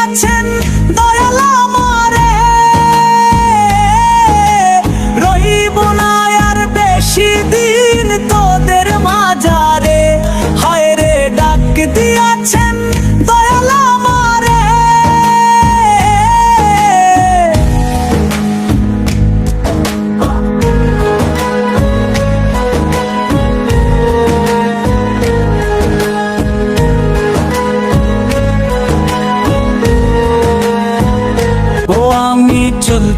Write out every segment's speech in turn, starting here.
আছেন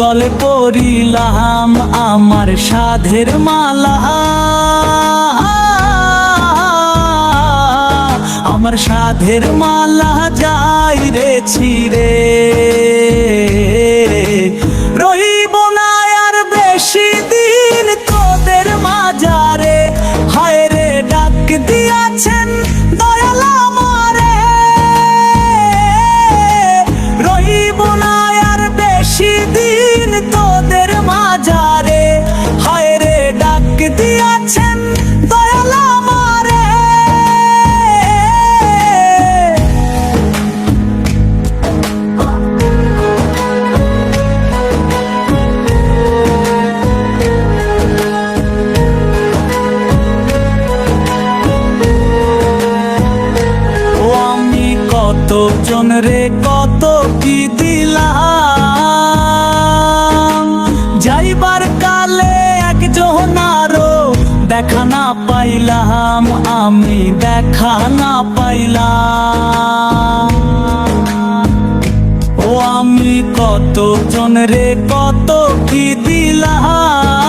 গলে পরিলাম আমার সাধের মালা। আমার সাধের মালা যাই রে ছিড়ে। রে কত কি দিলাম? যাইবার কালে একজন আরও দেখা না পাইলাম, আমি দেখা না পাইলাম। ও আমি কত জন রে কত কি দিলাম?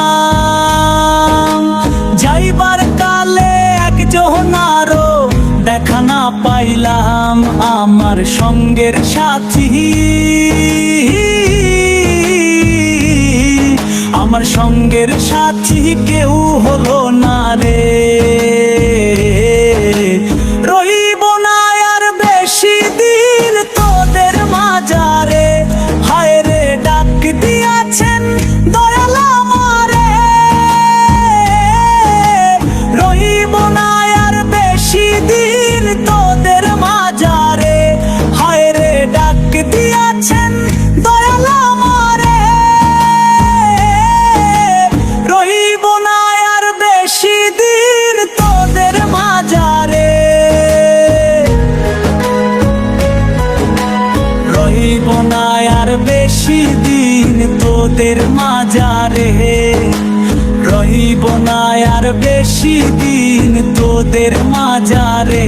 পাইলাম আমার সঙ্গের সাথী। আমার সঙ্গের সাথী কেউ হলো বেশি দিন তোদের মাজারে রহিব না আর বেশি দিন তোদের মাজারে